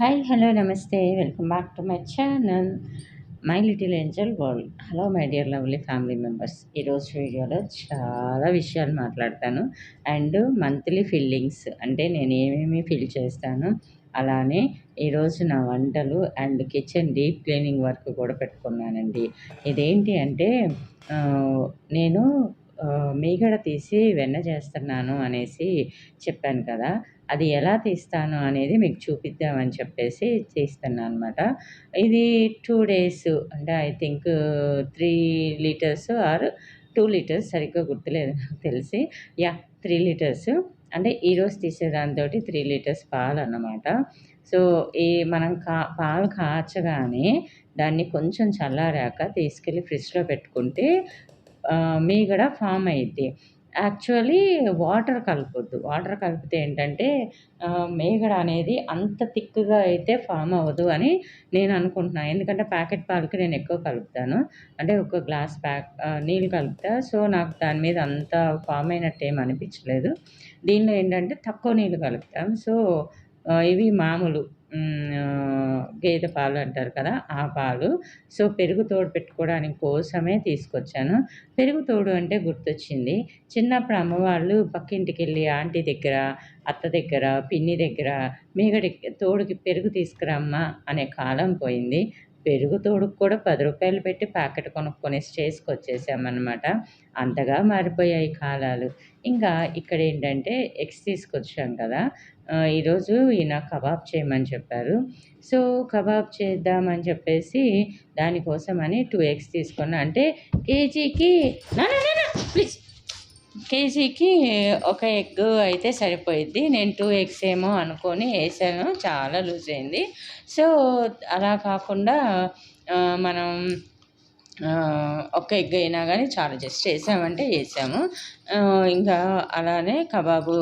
Hi hello namaste. Welcome back to my channel my little angel world hello my dear lovely family members ఈరోజు వీడియోలో చాలా విషయాలు మాట్లాడతాను. And monthly feelings అంటే నేను ఏమేమి ఫీల్ చేస్తాను అలానే ఈరోజు నా వంటలు and kitchen deep cleaning work కూడా పెట్టుకున్నానండి. ఇదేంటి అంటే నేను మీగడ తీసి వెన్న చేస్తున్నాను అనేసి చెప్పాను కదా అది ఎలా తీస్తాను అనేది మీకు చూపిద్దామని చెప్పేసి తీస్తున్నాను అనమాట ఇది టూ డేస్ అంటే I think three litres or two litres సరిగ్గా గుర్తులేదు నాకు తెలిసి. యా త్రీ లీటర్స్ అంటే ఈరోజు తీసేదాంతో త్రీ లీటర్స్ పాలు అన్నమాట. సో ఈ మనం కా పాలు కాచగానే దాన్ని కొంచెం చల్లారాక తీసుకెళ్ళి ఫ్రిడ్జ్లో పెట్టుకుంటే మీగడ ఫామ్ అయ్యిద్ది యాక్చువల్లీ వాటర్ కలపొద్దు. వాటర్ కలిపితే ఏంటంటే మేగడ అనేది అంత థిక్గా అయితే ఫామ్ అవ్వదు అని నేను అనుకుంటున్నాను ఎందుకంటే ప్యాకెట్ పాలకి నేను ఎక్కువ కలుపుతాను. అంటే ఒక గ్లాస్ ప్యాక్ నీళ్ళు కలుపుతా. సో నాకు దాని మీద అంత ఫామ్ అయినట్టు ఏం అనిపించలేదు. దీనిలో ఏంటంటే తక్కువ నీళ్ళు కలుపుతాం. సో ఇవి మామూలు గేదె పాలు అంటారు కదా ఆ పాలు. సో పెరుగు తోడు పెట్టుకోవడానికి కోసమే తీసుకొచ్చాను. పెరుగు తోడు అంటే గుర్తొచ్చింది. చిన్నప్పుడు అమ్మవాళ్ళు పక్కింటికి వెళ్ళి ఆంటీ దగ్గర అత్త దగ్గర పిన్ని దగ్గర మీగడి తోడుకి పెరుగు తీసుకురమ్మా అనే కాలం పోయింది. పెరుగు తోడుకు కూడా పది రూపాయలు పెట్టి ప్యాకెట్ కొనుక్కొని స్టేజ్కి వచ్చేసామన్నమాట అంతగా మారిపోయాయి కాలాలు. ఇంకా ఇక్కడ ఏంటంటే ఎగ్స్ తీసుకొచ్చాం కదా ఈరోజు ఈయన కబాబ్ చేయమని చెప్పారు. సో కబాబ్ చేద్దామని చెప్పేసి దానికోసమని టూ ఎగ్స్ తీసుకున్నా. అంటే కేజీకి ప్లీజ్. కేజీకి ఒక ఎగ్ అయితే సరిపోయిద్ది. నేను టూ ఎగ్స్ ఏమో అనుకొని వేసాను. చాలా లూజ్ అయింది. సో అలా కాకుండా మనం ఒక ఎగ్ అయినా కానీ చాలా జస్ట్ వేసామంటే వేసాము ఇంకా అలానే కబాబు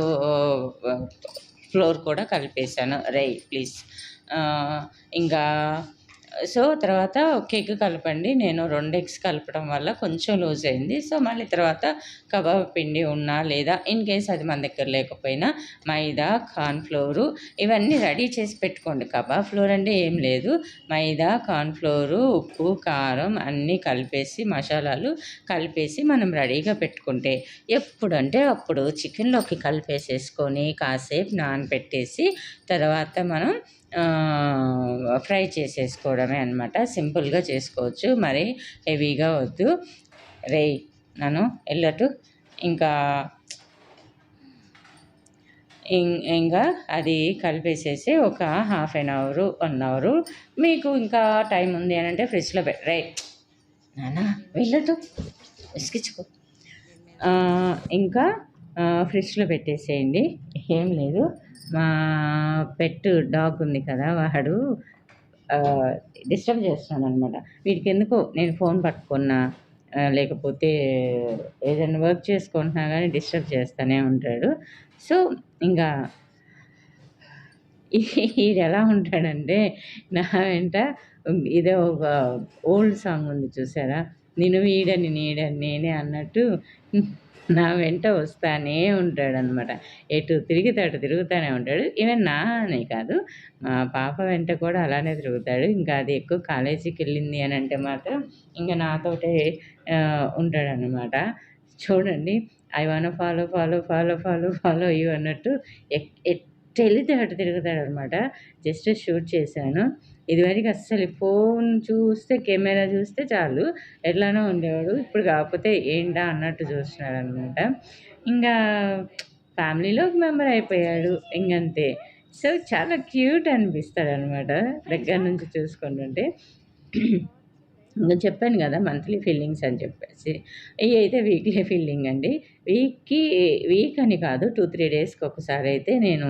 ఫ్లోర్ కూడా కలిపేసాను రై ప్లీజ్. ఇంకా సో తర్వాత కేక్ కలపండి. నేను రెండు ఎగ్స్ కలపడం వల్ల కొంచెం లూజ్ అయింది. సో మళ్ళీ తర్వాత కబాబ్ పిండి ఉన్నా లేదా ఇన్ కేస్ అది మన దగ్గర లేకపోయినా మైదా కార్న్ఫ్లోరు ఇవన్నీ రెడీ చేసి పెట్టుకోండి. కబాబ్ ఫ్లోర్ అంటే ఏం లేదు. మైదా కార్న్ఫ్లోరు ఉప్పు కారం అన్నీ కలిపేసి మసాలాలు కలిపేసి మనం రెడీగా పెట్టుకుంటే ఎప్పుడంటే అప్పుడు చికెన్లోకి కలిపేసేసుకొని కాసేపు నానబెట్టేసి తర్వాత మనం ఫ్రై చేసేసుకోవడమే అనమాట సింపుల్గా చేసుకోవచ్చు. మరి హెవీగా వద్దు. రే నన్ను వెళ్ళటు ఇంకా ఇంకా అది కలిపేసేసి ఒక half an hour one hour. మీకు ఇంకా టైం ఉంది అని అంటే ఫ్రిడ్జ్లో పె రై నానా వెళ్ళటు విసిగించుకో. ఇంకా ఫ్రిడ్జ్లో పెట్టేసేయండి. ఏం లేదు. మా పెట్ డాగ్ ఉంది కదా వాడు డిస్టర్బ్ చేస్తున్నాను అనమాట వీడికి ఎందుకో నేను ఫోన్ పట్టుకున్నా లేకపోతే ఏదైనా వర్క్ చేసుకుంటున్నా కానీ డిస్టర్బ్ చేస్తూనే ఉంటాడు. సో ఇంకా ఈడు ఎలా ఉంటాడంటే నా వెంట ఇదే ఒక ఓల్డ్ సాంగ్ ఉంది చూసారా? నేను వీడని నీడని నేనే అన్నట్టు నా వెంట వస్తానే ఉంటాడనమాట ఎటు తిరిగితే అటు తిరుగుతూనే ఉంటాడు. ఈవెన్ నా అనే కాదు మా పాప వెంట కూడా అలానే తిరుగుతాడు. ఇంకా అది ఎక్కువ కాలేజీకి వెళ్ళింది అని అంటే మాత్రం ఇంకా నాతోటే ఉంటాడనమాట చూడండి I want follow follow follow follow follow you అన్నట్టు ఎట్ అటు తిరుగుతాడు అనమాట జస్ట్ షూట్ చేశాను. ఇదివరకు అస్సలు ఫోన్ చూస్తే కెమెరా చూస్తే చాలు. ఎట్లానో ఉండేవాడు. ఇప్పుడు కాకపోతే ఏంటా అన్నట్టు చూస్తున్నాడు అనమాట ఇంకా ఫ్యామిలీలో ఒక మెంబర్ అయిపోయాడు. ఇంకంతే. సో చాలా క్యూట్ అనిపిస్తాడు అనమాట దగ్గర నుంచి చూసుకుంటుంటే. ఇంకా చెప్పాను కదా మంత్లీ ఫీలింగ్స్ అని చెప్పేసి. ఇవి అయితే వీక్లీ ఫీలింగ్ అండి. వీక్కి వీక్ అని కాదు టూ త్రీ డేస్కి ఒకసారి అయితే నేను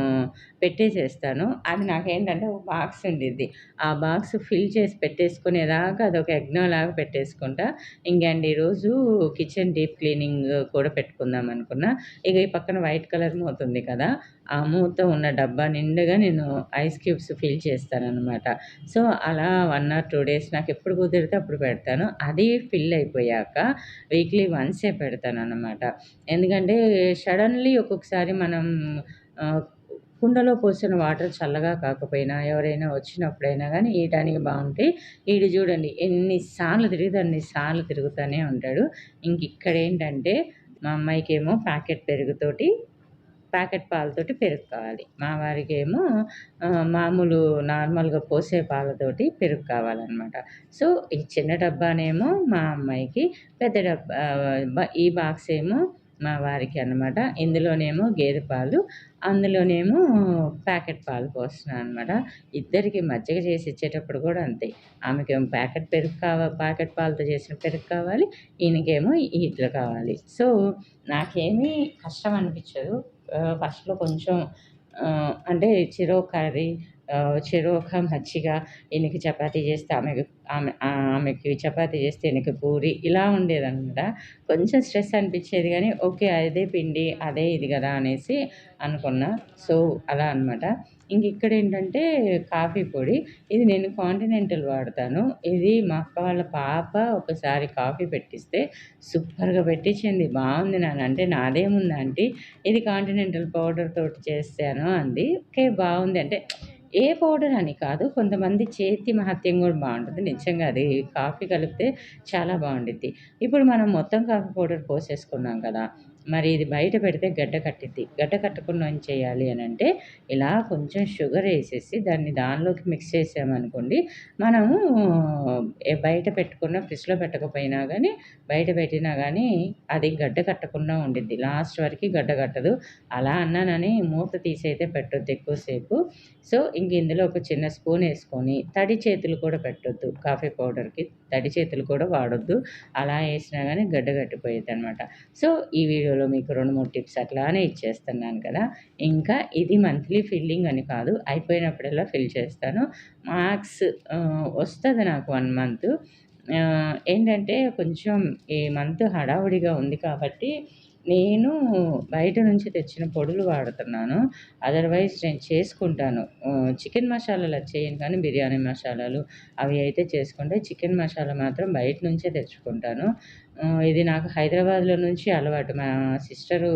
పెట్టేసేస్తాను. అది నాకేంటంటే ఒక బాక్స్ ఉండిద్ది. ఆ బాక్స్ ఫిల్ చేసి పెట్టేసుకునేదాకా అదొక యజ్ఞంలాగా పెట్టేసుకుంటా. ఇంకండి ఈరోజు కిచెన్ డీప్ క్లీనింగ్ కూడా పెట్టుకుందాం అనుకున్నా. ఇక ఈ పక్కన వైట్ కలర్ అవుతుంది కదా ఆ మూత ఉన్న డబ్బా నిండుగా నేను ఐస్ క్యూబ్స్ ఫిల్ చేస్తానన్నమాట. సో అలా వన్ ఆర్ టూ డేస్ నాకు ఎప్పుడు కుదిరితే అప్పుడు పెడతాను. అది ఫిల్ అయిపోయాక వీక్లీ వన్సే పెడతాను అనమాట ఎందుకంటే సడన్లీ ఒక్కొక్కసారి మనం కుండలో పోసిన వాటర్ చల్లగా కాకపోయినా ఎవరైనా వచ్చినప్పుడైనా కానీ ఈయటానికి బాగుంటాయి ఈడు చూడండి ఎన్నిసార్లు తిరిగితే అన్నిసార్లు తిరుగుతూనే ఉంటాడు. ఇంక ఇక్కడ ఏంటంటే మా అమ్మాయికి ఏమో ప్యాకెట్ పెరుగుతోటి ప్యాకెట్ పాలతోటి పెరుగు కావాలి మా వారికి ఏమో మామూలు నార్మల్గా పోసే పాలతోటి పెరుగు కావాలన్నమాట సో ఈ చిన్న డబ్బానేమో మా అమ్మాయికి పెద్ద డబ్బా ఈ బాక్స్ ఏమో మా వారికి అనమాట ఇందులోనేమో గేదె పాలు అందులోనేమో ప్యాకెట్ పాలు పోస్తున్నాను అనమాట ఇద్దరికి మజ్జిగ చేసి ఇచ్చేటప్పుడు కూడా అంతే. ఆమెకేమో ప్యాకెట్ పెరుగు కావాలి ప్యాకెట్ పాలతో చేసిన పెరుగు కావాలి ఈయనకేమో ఇట్లా కావాలి. సో నాకేమీ కష్టం అనిపించదు ఫస్ట్లో కొంచెం అంటే చిరో కర్రీ చెరువు ఒక మచ్చిగా ఈయనకి చపాతీ చేస్తే ఆమెకు ఆమె ఆమెకి చపాతీ చేస్తే ఈయనకి పూరి ఇలా ఉండేదన్నమాట. కొంచెం స్ట్రెస్ అనిపించేది కానీ ఓకే అదే పిండి అదే ఇది కదా అనేసి అనుకున్నా. సో అలా అనమాట ఇంక ఇక్కడ ఏంటంటే కాఫీ పొడి ఇది నేను కాంటినెంటల్ వాడతాను. ఇది మా అక్క వాళ్ళ పాప ఒకసారి కాఫీ పెట్టిస్తే సూపర్గా పెట్టించింది. బాగుంది నాన్న. అంటే నాదేముందంటే ఆంటీ. ఇది కాంటినెంటల్ పౌడర్ తోటి చేస్తాను అంది. ఓకే బాగుంది. అంటే ఏ పౌడర్ అని కాదు కొంతమంది చేతి మహత్యం కూడా బాగుంటుంది. నిజంగా అది కాఫీ కలిపితే చాలా బాగుండిద్ది. ఇప్పుడు మనం మొత్తం కాఫీ పౌడర్ పోసేసుకున్నాం కదా మరి ఇది బయట పెడితే గడ్డ కట్టిద్ది. గడ్డ కట్టకుండా ఏం చేయాలి అని అంటే ఇలా కొంచెం షుగర్ వేసేసి దాన్ని దానిలోకి మిక్స్ చేసామనుకోండి మనము బయట పెట్టుకున్న ఫ్రిడ్జ్లో పెట్టకపోయినా కానీ బయట పెట్టినా కానీ అది గడ్డ కట్టకుండా ఉండిద్ది. లాస్ట్ వరకు గడ్డ కట్టదు. అలా అన్నానని మూత తీసైతే పెట్టొద్దు ఎక్కువసేపు. సో ఇంక ఇందులో ఒక చిన్న స్పూన్ వేసుకొని తడి చేతులు కూడా పెట్టొద్దు కాఫీ పౌడర్కి. తడి చేతులు కూడా వాడొద్దు. అలా వేసినా కానీ గడ్డ కట్టిపోయేది అనమాట సో ఈ వీడియోలో మీకు రెండు మూడు టిప్స్ అట్లానే ఇచ్చేస్తున్నాను కదా. ఇంకా ఇది మంత్లీ ఫిల్లింగ్ అని కాదు అయిపోయినప్పుడల్లా ఫిల్ చేస్తాను. మార్క్స్ వస్తుంది నాకు వన్ మంత్. ఏంటంటే కొంచెం ఈ మంత్ హడావుడిగా ఉంది కాబట్టి నేను బయట నుంచి తెచ్చిన పొడులు వాడుతున్నాను. అదర్వైజ్ నేను చేసుకుంటాను. చికెన్ మసాలాలు చేయను కానీ బిర్యానీ మసాలాలు అవి అయితే చేసుకుంటే చికెన్ మసాలా మాత్రం బయట నుంచే తెచ్చుకుంటాను. ఇది నాకు హైదరాబాద్లో నుంచి అలవాటు. మా సిస్టరు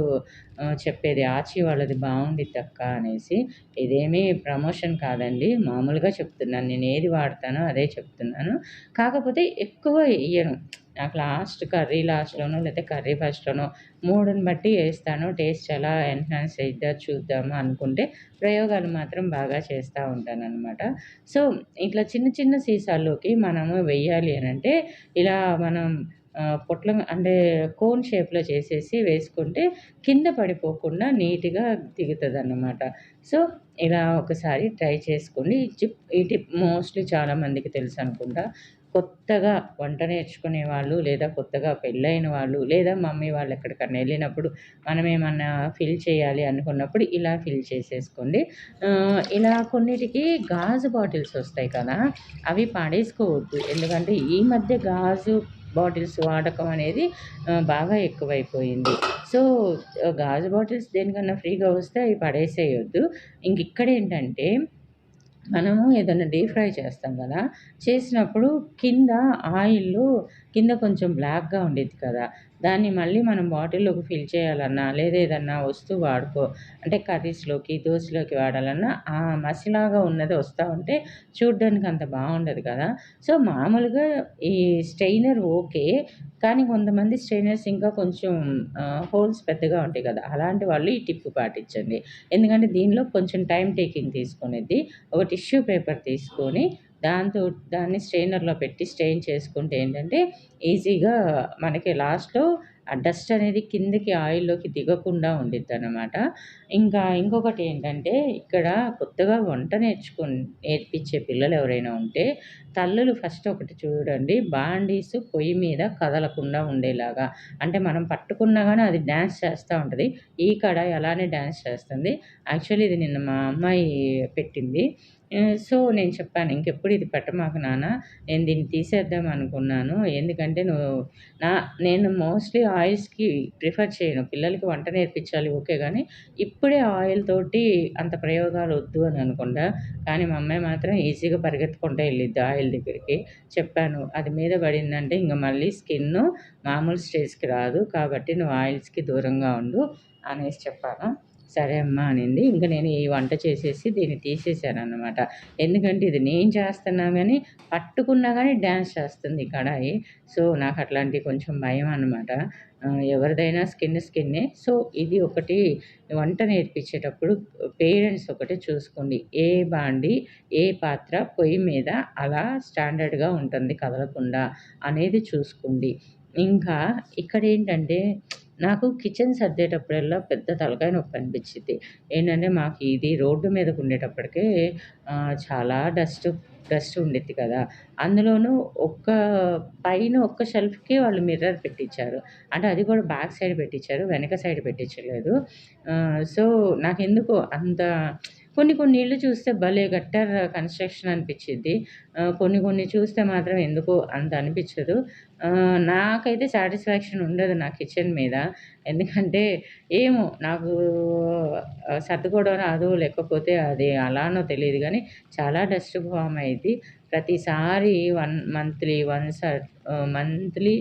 చెప్పేది ఆచి వాళ్ళది బాగుండిద్ది అక్క అనేసి. ఇదేమీ ప్రమోషన్ కాదండి. మామూలుగా చెప్తున్నాను. నేను ఏది వాడతానో అదే చెప్తున్నాను. కాకపోతే ఎక్కువ వేయను నాకు లాస్ట్ కర్రీ లాస్ట్లోనో లేకపోతే కర్రీ ఫస్ట్లోనో మూడుని బట్టి వేస్తాను. టేస్ట్ ఎలా ఎన్హాన్స్ అయిద్దా చూద్దాము అనుకుంటే ప్రయోగాలు మాత్రం బాగా చేస్తూ ఉంటాను అనమాట సో ఇట్లా చిన్న చిన్న సీసాల్లోకి మనము వెయ్యాలి అని అంటే ఇలా మనం పొట్లం అంటే కోన్ షేప్లో చేసేసి వేసుకుంటే కింద పడిపోకుండా నీట్గా దిగుతుంది అన్నమాట సో ఇలా ఒకసారి ట్రై చేసుకోండి. ఈ టిప్ మోస్ట్లీ చాలామందికి తెలుసు అనుకుంటా. కొత్తగా వంట నేర్చుకునే వాళ్ళు లేదా కొత్తగా పెళ్ళైన వాళ్ళు లేదా మమ్మీ వాళ్ళు ఎక్కడికన్నా వెళ్ళినప్పుడు మనం ఏమన్నా ఫిల్ చేయాలి అనుకున్నప్పుడు ఇలా ఫిల్ చేసేసుకోండి. ఇలా కొన్నిటికి గాజు బాటిల్స్ వస్తాయి కదా అవి పాడేసుకోవద్దు. ఎందుకంటే ఈ మధ్య గాజు బాటిల్స్ వాడకం అనేది బాగా ఎక్కువైపోయింది. సో గాజు బాటిల్స్ దేనికన్నా ఫ్రీగా వస్తే అవి పడేసేయొద్దు. ఇంక ఇక్కడ ఏంటంటే మనము ఏదైనా డీప్ ఫ్రై చేస్తాం కదా చేసినప్పుడు కింద ఆయిల్ కింద కొంచెం బ్లాక్గా ఉండేది కదా. దాన్ని మళ్ళీ మనం బాటిల్లోకి ఫిల్ చేయాలన్నా లేదా ఏదన్నా వస్తువు వాడుకో అంటే కర్రీస్లోకి దోశలోకి వాడాలన్నా ఆ మసిలాగా ఉన్నది వస్తూ ఉంటే చూడ్డానికి అంత బాగుండదు కదా. సో మామూలుగా ఈ స్ట్రెయినర్ ఓకే కానీ కొంతమంది స్ట్రైనర్స్ ఇంకా కొంచెం హోల్స్ పెద్దగా ఉంటాయి కదా. అలాంటి వాళ్ళు ఈ టిప్ పాటించండి. ఎందుకంటే దీనిలో కొంచెం టైం టేకింగ్ తీసుకునేది ఒక టిష్యూ పేపర్ తీసుకొని దాంతో దాన్ని స్ట్రెయినర్లో పెట్టి స్ట్రెయిన్ చేసుకుంటే ఏంటంటే ఈజీగా మనకి లాస్ట్లో ఆ డస్ట్ అనేది కిందకి ఆయిల్లోకి దిగకుండా ఉండిద్ది అనమాట ఇంకా ఇంకొకటి ఏంటంటే ఇక్కడ కొత్తగా వంట నేర్చుకు నేర్పించే పిల్లలు ఎవరైనా ఉంటే తల్లులు ఫస్ట్ ఒకటి చూడండి బాండీస్ పొయ్యి మీద కదలకుండా ఉండేలాగా. అంటే మనం పట్టుకున్నా కానీ అది డ్యాన్స్ చేస్తూ ఉంటుంది. ఈ కడాయి అలానే డ్యాన్స్ చేస్తుంది. యాక్చువల్లీ ఇది నిన్న మా అమ్మాయి పెట్టింది. సో నేను చెప్పాను ఇంకెప్పుడు ఇది పెట్టమాకు నాన్న నేను దీన్ని తీసేద్దాం అనుకున్నాను. ఎందుకంటే నువ్వు నా నేను మోస్ట్లీ ఆయిల్స్కి ప్రిఫర్ చేయను. పిల్లలకి వంట నేర్పించాలి ఓకే కానీ ఇప్పుడే ఆయిల్ తోటి అంత ప్రయోగాలు వద్దు అని అనుకుంటా. కానీ మా అమ్మాయి మాత్రం ఈజీగా పరిగెత్తుకుంటూ వెళ్ళిద్ది ఆయిల్ దగ్గరికి. చెప్పాను అది మీద పడిందంటే ఇంకా మళ్ళీ స్కిన్ మామూలు స్టేజ్కి రాదు కాబట్టి నువ్వు ఆయిల్స్కి దూరంగా ఉండు అనేసి చెప్పాను. సరే అమ్మా అనింది. ఇంకా నేను ఈ వంట చేసేసి దీన్ని తీసేసానన్నమాట. ఎందుకంటే ఇది నేను చేస్తున్నా కానీ పట్టుకున్నా కానీ డ్యాన్స్ చేస్తుంది కడాయి. సో నాకు అట్లాంటి కొంచెం భయం అనమాట ఎవరిదైనా స్కిన్ స్కిన్నే. సో ఇది ఒకటి వంట నేర్పించేటప్పుడు పేరెంట్స్ ఒకటి చూసుకోండి. ఏ బాండి ఏ పాత్ర పొయ్యి మీద అలా స్టాండర్డ్గా ఉంటుంది కదలకుండా అనేది చూసుకోండి. ఇంకా ఇక్కడ ఏంటంటే నాకు కిచెన్ సర్దేటప్పుడల్లా పెద్ద తలకాయ నొప్పి అనిపించింది. ఏంటంటే మాకు ఇది రోడ్డు మీదకు ఉండేటప్పటికే చాలా డస్ట్ డస్ట్ ఉండిద్ది కదా. అందులోనూ ఒక్క పైన ఒక్క షెల్ఫ్కి వాళ్ళు మిర్రర్ పెట్టించారు. అంటే అది కూడా బ్యాక్ సైడ్ పెట్టించారు వెనక సైడ్ పెట్టించలేదు. సో నాకు ఎందుకో అంత కొన్ని కొన్ని ఇళ్ళు చూస్తే భలే గట్టర్ కన్స్ట్రక్షన్ అనిపించింది. కొన్ని కొన్ని చూస్తే మాత్రం ఎందుకో అంత అనిపించదు. నాకైతే సాటిస్ఫాక్షన్ ఉండదు నా కిచెన్ మీద. ఎందుకంటే ఏమో నాకు సర్దుకోవడం రాదు లేకపోతే అది అలానో తెలియదు కానీ చాలా డస్ట్ ఫామ్ అయింది. ప్రతిసారి వన్ మంత్లీ వన్ మంత్లీ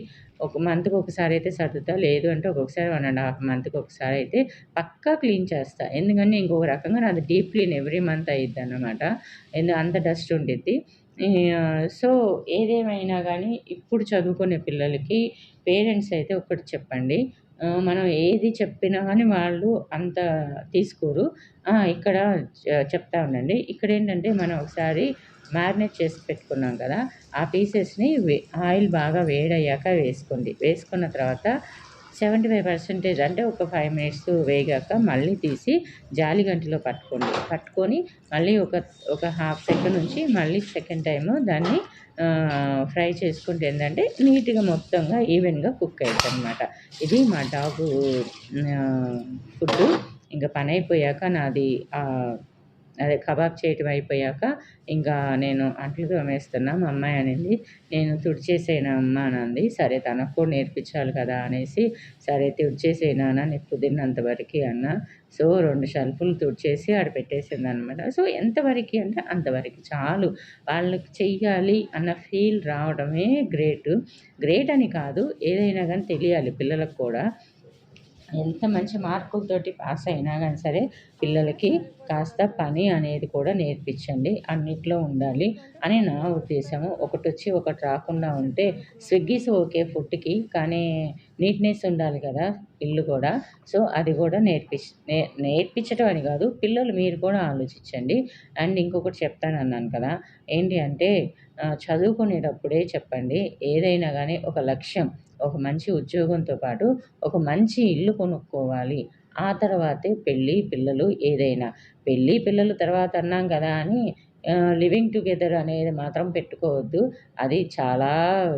ఒక మంత్కి ఒకసారి అయితే సర్దుతా లేదు అంటే ఒక్కొక్కసారి వన్ అండ్ హాఫ్ మంత్కి ఒకసారి అయితే పక్కా క్లీన్ చేస్తా. ఎందుకంటే ఇంకొక రకంగా నాది డీప్ క్లీన్ ఎవ్రీ మంత్ అయ్యిద్ది అనమాట ఎందు అంత డస్ట్ ఉండిద్ది. సో ఏదేమైనా కానీ ఇప్పుడు చదువుకునే పిల్లలకి పేరెంట్స్ అయితే ఒకటి చెప్పండి. మనం ఏది చెప్పినా కానీ వాళ్ళు అంత తీసుకోరు. ఇక్కడ చెప్తా ఉండండి. ఇక్కడ ఏంటంటే మనం ఒకసారి మ్యారినేట్ చేసి పెట్టుకున్నాం కదా ఆ పీసెస్ని ఆయిల్ బాగా వేడయ్యాక వేసుకోండి. వేసుకున్న తర్వాత సెవెంటీ ఫైవ్ పర్సెంటేజ్ అంటే ఒక ఫైవ్ మినిట్స్ వేగాక మళ్ళీ తీసి జాలి గంటలో పట్టుకోండి. పట్టుకొని మళ్ళీ ఒక ఒక హాఫ్ సెకండ్ నుంచి మళ్ళీ సెకండ్ టైము దాన్ని ఫ్రై చేసుకుంటే ఏంటంటే నీట్గా మొత్తంగా ఈవెన్గా కుక్ అవుతుంది అనమాట ఇది మా డాగ్ ఫుడ్ ఇంకా పని అయిపోయాక నాది అదే కబాబ్ చేయటం అయిపోయాక ఇంకా నేను అంట్లు తోమేస్తున్నా మా అమ్మాయి అనేది నేను తుడిచేసేనా అమ్మ? అనంది సరే తనకు కూడా నేర్పించాలి కదా అనేసి సరే తుడిచేసేనా నీకు కుదిరినంత వరకు అన్న. సో రెండు షల్ఫులు తుడిచేసి ఆడ పెట్టేసింది అనమాట సో ఎంతవరకు అంటే అంతవరకు చాలు వాళ్ళకి చెయ్యాలి అన్న ఫీల్ రావడమే గ్రేట్. గ్రేట్ అని కాదు ఏదైనా కానీ తెలియాలి పిల్లలకు కూడా. ఎంత మంచి మార్కులతోటి పాస్ అయినా కానీ సరే పిల్లలకి కాస్త పని అనేది కూడా నేర్పించండి అన్నిట్లో ఉండాలి అని నా ఉద్దేశము. ఒకటి వచ్చి ఒకటి రాకుండా ఉంటే స్విగ్గీస్ ఓకే ఫుడ్కి కానీ నీట్నెస్ ఉండాలి కదా ఇల్లు కూడా. సో అది కూడా నేర్పి నేర్పించడం అని కాదు పిల్లలు మీరు కూడా ఆలోచించండి. అండ్ ఇంకొకటి చెప్తాను అన్నాను కదా ఏంటి అంటే చదువుకునేటప్పుడే చెప్పండి ఏదైనా కానీ ఒక లక్ష్యం ఒక మంచి ఉద్యోగంతో పాటు ఒక మంచి ఇల్లు కొనుక్కోవాలి. ఆ తర్వాతే పెళ్ళి పిల్లలు ఏదైనా. పెళ్ళి పిల్లలు తర్వాత అన్నాం కదా అని లివింగ్ టుగెదర్ అనేది మాత్రం పెట్టుకోవద్దు. అది చాలా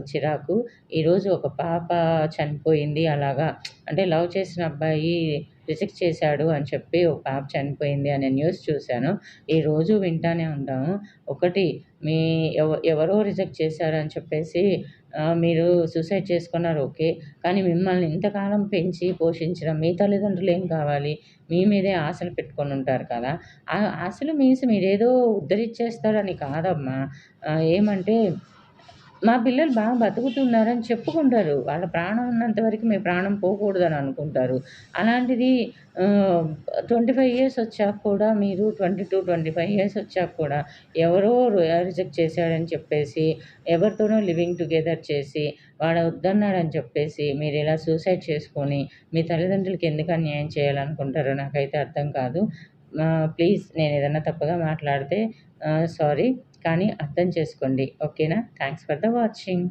చిరాకు. ఈరోజు ఒక పాప చనిపోయింది అలాగా. అంటే లవ్ చేసిన అబ్బాయి రిజెక్ట్ చేశాడు అని చెప్పి ఒక పాప చనిపోయింది అనే న్యూస్ చూశాను. ఈరోజు వింటానే ఉంటాము. ఒకటి మీ ఎవ ఎవరో రిజెక్ట్ చేశారు అని చెప్పేసి మీరు సూసైడ్ చేసుకున్నారు ఓకే. కానీ మిమ్మల్ని ఇంతకాలం పెంచి పోషించిన మీ తల్లిదండ్రులు ఏం కావాలి? మీ మీదే ఆశలు పెట్టుకొని ఉంటారు కదా. ఆ ఆశలు మీన్స్ మీరేదో ఉద్ధరించేస్తారని కాదమ్మా. ఏమంటే మా పిల్లలు బాగా బతుకుతున్నారని చెప్పుకుంటారు. వాళ్ళ ప్రాణం ఉన్నంత వరకు మీ ప్రాణం పోకూడదని అనుకుంటారు. అలాంటిది ట్వంటీ ఫైవ్ ఇయర్స్ వచ్చాక కూడా మీరు twenty two twenty five years వచ్చాక కూడా ఎవరో రిజెక్ట్ చేశాడని చెప్పేసి ఎవరితోనో లివింగ్ టుగెదర్ చేసి వాడు వద్దన్నాడని చెప్పేసి మీరు ఇలా సూసైడ్ చేసుకొని మీ తల్లిదండ్రులకి ఎందుకు అన్యాయం చేయాలనుకుంటారో నాకైతే అర్థం కాదు. ప్లీజ్ నేను ఏదైనా తప్పుగా మాట్లాడితే సారీ. కానీ అర్థం చేసుకోండి. ఓకేనా? Thanks for the watching.